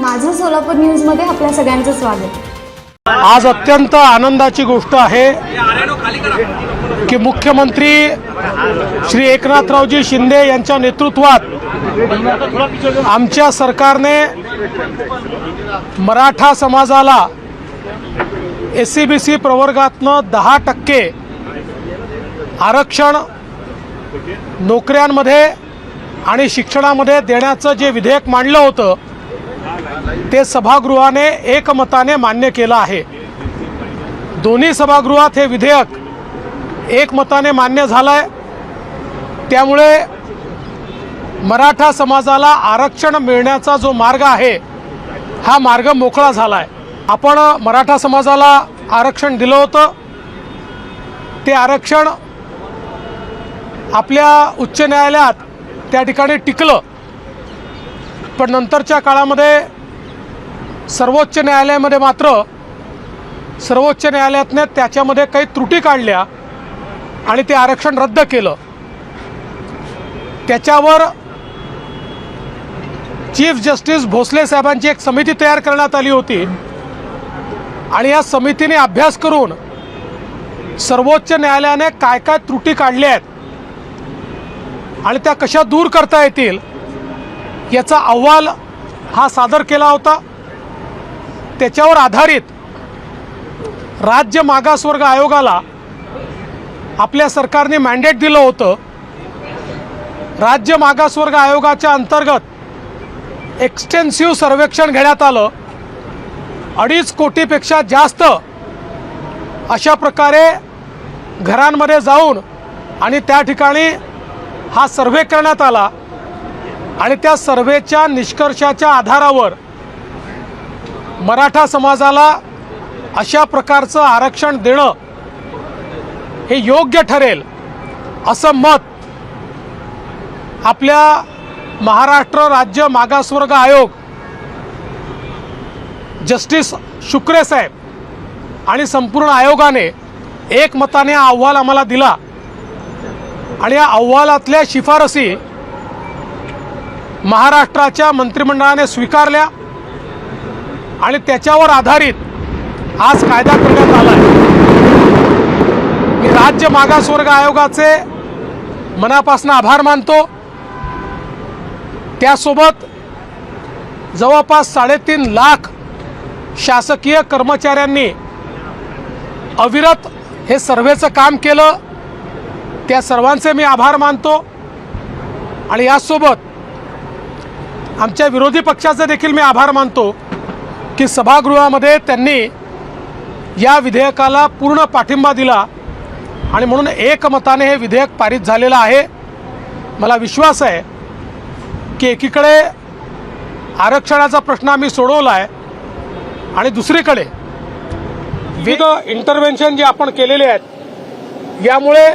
माझं सोलापूर न्यूजमध्ये आपल्या सगळ्यांचं स्वागत. आज अत्यंत आनंदाची गोष्ट आहे की मुख्यमंत्री श्री एकनाथरावजी शिंदे यांच्या नेतृत्वात आमच्या सरकारने मराठा समाजाला एस सी बी सी प्रवर्गातनं दहा टक्के आरक्षण नोकऱ्यांमध्ये आणि शिक्षणामध्ये देण्याचं जे विधेयक मांडलं होतं ते सभागृहाने एकमताने मान्य केलं आहे. दोन्ही सभागृहात हे विधेयक एकमताने मान्य झालं आहे त्यामुळे मराठा समाजाला आरक्षण मिळण्याचा जो मार्ग आहे हा मार्ग मोकळा झाला आहे आपण मराठा समाजाला आरक्षण दिलं होतं. ते आरक्षण आपल्या उच्च न्यायालयात त्या ठिकाणी टिकलं. पण नंतरच्या काळामध्ये सर्वोच्च न्यायालयामध्ये मात्र सर्वोच्च न्यायालयातने त्याच्यामध्ये काही त्रुटी काढल्या आणि ते आरक्षण रद्द केलं. त्याच्यावर चीफ जस्टिस भोसले साहेबांची एक समिती तयार करण्यात आली होती. आणि या समितीने अभ्यास करून सर्वोच्च न्यायालयाने काय काय त्रुटी काढल्या आहेत आणि त्या कशा दूर करता येतील याचा अहवाल हा सादर केला होता. त्याच्यावर आधारित राज्य मागासवर्ग आयोगाला आपल्या सरकारने मॅन्डेट दिलं होतं. राज्य मागासवर्ग आयोगाच्या अंतर्गत एक्सटेन्सिव्ह सर्वेक्षण घेण्यात आलं. अडीच कोटीपेक्षा जास्त अशा प्रकारे घरांमध्ये जाऊन आणि त्या ठिकाणी हा सर्वे करण्यात आला. आणि त्या सर्वेच्या निष्कर्षाच्या आधारावर मराठा समाजाला अशा प्रकारचं आरक्षण देणं हे योग्य ठरेल असं मत आपल्या महाराष्ट्र राज्य मागासवर्ग आयोग जस्टिस शुक्रे साहेब आणि संपूर्ण आयोगाने एकमताने हा अहवाल आम्हाला दिला. आणि या अहवालातल्या शिफारसी महाराष्ट्राच्या मंत्रिमंडळाने स्वीकारल्या. आणि त्याच्यावर आधारित आज कायदा करण्यात आला आहे मी राज्य मागासवर्ग आयोगाचे मनापासून आभार मानतो. त्यासोबत जवळपास साडेतीन लाख शासकीय कर्मचाऱ्यांनी अविरत हे सर्वेचं काम केलं. त्या सर्वांचे मी आभार मानतो. आणि यासोबत आमच्या विरोधी पक्षाचे देखील मी आभार मानतो. की सभागृहामध्ये त्यांनी या विधेयकाला पूर्ण पाठिंबा दिला आणि म्हणून एकमताने हे विधेयक पारित झालेलं आहे. मला विश्वास आहे की एकीकडे आरक्षणाचा प्रश्न आम्ही सोडवला आहे आणि दुसरीकडे विविध इंटरव्हेन्शन जे आपण केलेले आहेत यामुळे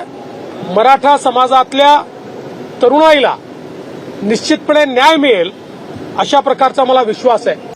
मराठा समाजातल्या तरुणाईला निश्चितपणे न्याय मिळेल अशा प्रकारचा मला विश्वास आहे.